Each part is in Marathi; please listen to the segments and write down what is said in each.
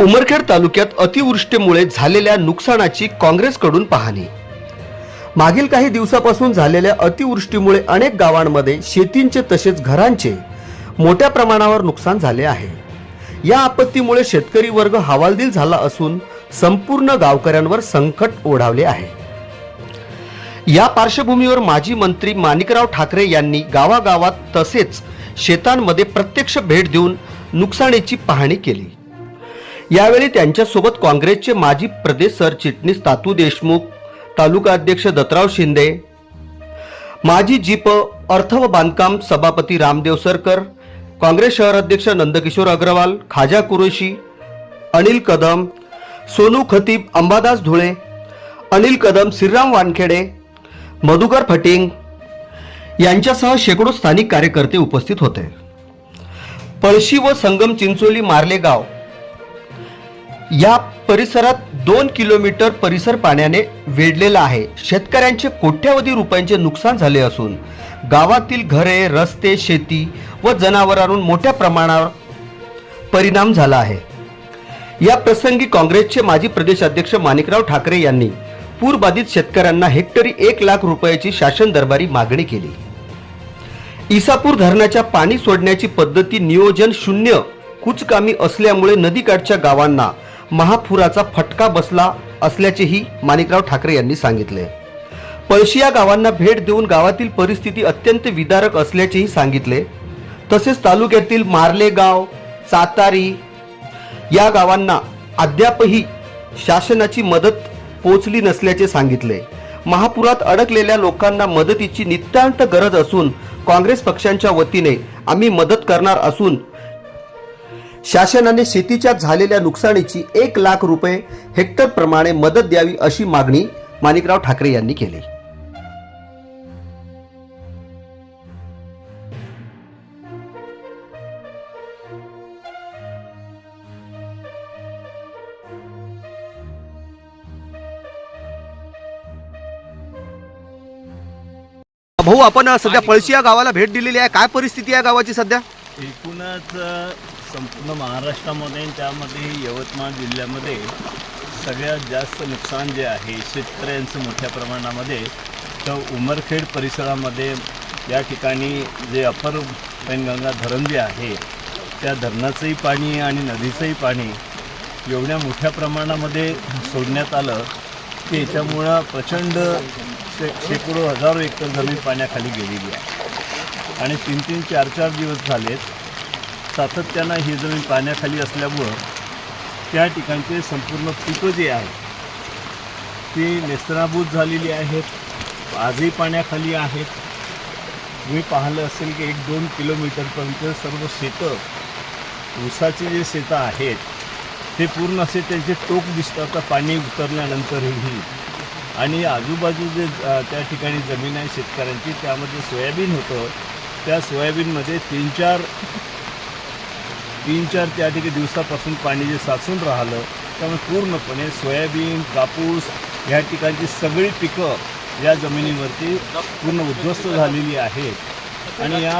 उमरखेड तालुक्यात अतिवृष्टीमुळे झालेल्या नुकसानाची काँग्रेसकडून पाहणी. मागील काही दिवसापासून झालेल्या अतिवृष्टीमुळे अनेक गावांमध्ये शेतींचे तसेच घरांचे मोठ्या प्रमाणावर नुकसान झाले आहे. या आपत्तीमुळे शेतकरी वर्ग हवालदिल झाला असून संपूर्ण गावकऱ्यांवर संकट ओढावले आहे. या पार्श्वभूमीवर माजी मंत्री माणिकराव ठाकरे यांनी गावागावात तसेच शेतांमध्ये प्रत्यक्ष भेट देऊन नुकसानीची पाहणी केली. यावेळी त्यांच्यासोबत काँग्रेसचे माजी प्रदेश सरचिटणीस तातू देशमुख तालुका अध्यक्ष दत्तराव शिंदे माजी जीप अर्थ व बांधकाम सभापती रामदेव सरकर काँग्रेस शहर अध्यक्ष नंदकिशोर अग्रवाल खाजा कुरेशी अनिल कदम सोनू खतीब अंबादास धुळे अनिल कदम श्रीराम वानखेडे मधुकर फटिंग यांच्यासह शेकडो स्थानिक कार्यकर्ते उपस्थित होते. पळशी व संगम चिंचोली मार्ले गाव या परिसरात दोन किलोमीटर परिसर पाण्याने वेढलेला आहे. शेतकऱ्यांचे कोट्यावधी रुपयांचे नुकसान झाले असून गावातील घरे रस्ते शेती व जनावरांवर मोठ्या प्रमाणावर परिणाम झाला आहे. या प्रसंगी काँग्रेसचे माजी प्रदेशाध्यक्ष माणिकराव ठाकरे यांनी पूरबाधित शेतकऱ्यांना हेक्टरी एक लाख रुपयाची शासन दरबारी मागणी केली. इसापूर धरणाच्या पाणी सोडण्याची पद्धती नियोजन शून्य कुचकामी असल्यामुळे नदीकाठच्या गावांना महापुराचा फटका बसला असल्याचेही माणिकराव ठाकरे यांनी सांगितले. पळशी या गावांना भेट देऊन गावातील परिस्थिती अत्यंत विदारक असल्याचेही सांगितले. तसेच तालुक्यातील मार्लेगाव सातारी या गावांना अद्यापही शासनाची मदत पोचली नसल्याचे सांगितले. महापुरात अडकलेल्या लोकांना मदतीची नितांत गरज असून काँग्रेस पक्षांच्या वतीने आम्ही मदत करणार असून शासनाने शेतीच्या झालेल्या नुकसानीची एक लाख रुपये हेक्टर प्रमाणे मदत द्यावी अशी मागणी माणिकराव ठाकरे यांनी केली. भाऊ आपण सध्या पळशी या गावाला भेट दिलेली आहे. काय परिस्थिती आहे गावाची सध्या? एकूणच संपूर्ण महाराष्ट्रामध्ये त्यामध्ये यवतमाळ जिल्ह्यामध्ये सगळ्यात जास्त नुकसान जे आहे शेतकऱ्यांचं मोठ्या प्रमाणामध्ये तर उमरखेड परिसरामध्ये या ठिकाणी जे अपर पैनगंगा धरण जे आहे त्या धरणाचंही पाणी आणि नदीचंही पाणी एवढ्या मोठ्या प्रमाणामध्ये सोडण्यात आलं की याच्यामुळं प्रचंड शे शेकडो हजारो एकर जमीन पाण्याखाली गेलेली आहे. आणि तीन तीन चार चार दिवस झालेत सातत्यानं ही जमीन पाण्याखाली असल्यामुळं त्या ठिकाणचे संपूर्ण पिकं जे आहेत ती नेस्तनाभूत झालेली आहेत आजही पाण्याखाली आहेत. तुम्ही पाहिलं असेल की एक दोन किलोमीटरपर्यंत सर्व शेतं ऊसाचे जे शेतं आहेत ते पूर्ण असे त्यांचे टोक दिसतात. आता पाणी उतरल्यानंतरही आणि आजूबाजू जे त्या ठिकाणी जमीन आहे शेतकऱ्यांची त्यामध्ये सोयाबीन होतं. त्या सोयाबीनमध्ये तीन चार तीन चार त्या ठिकाणी दिवसापासून पाणी जे साचून राहिलं त्यामुळे पूर्णपणे सोयाबीन कापूस ह्या ठिकाणची सगळी पिकं या जमिनीवरती पूर्ण उद्ध्वस्त झालेली आहेत. आणि या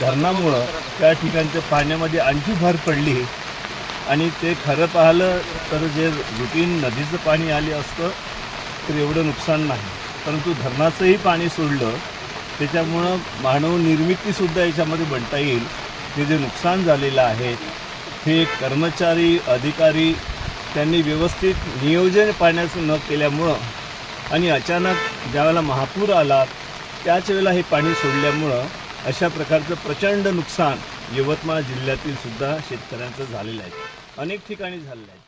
धरणामुळं त्या ठिकाणच्या पाण्यामध्ये आणखी भर पडली. आणि ते खरं पाहिलं तर जे रुटीन नदीचं पाणी आले असतं तर एवढं नुकसान नाही. परंतु धरणाचंही पाणी सोडलं त्याच्यामुळं मानव निर्मितीसुद्धा याच्यामध्ये म्हणता येईल. हे जे नुकसान झालेलं आहे हे कर्मचारी अधिकारी त्यांनी व्यवस्थित नियोजन पाण्याचं न केल्यामुळं आणि अचानक ज्यावेळेला महापूर आला त्याच वेळेला हे पाणी सोडल्यामुळं अशा प्रकारचं प्रचंड नुकसान यवतमाळ जिल्ह्यातील सुद्धा शेतकऱ्यांचं झालेलं आहे. अनेक ठिकाणी झालेलं आहे.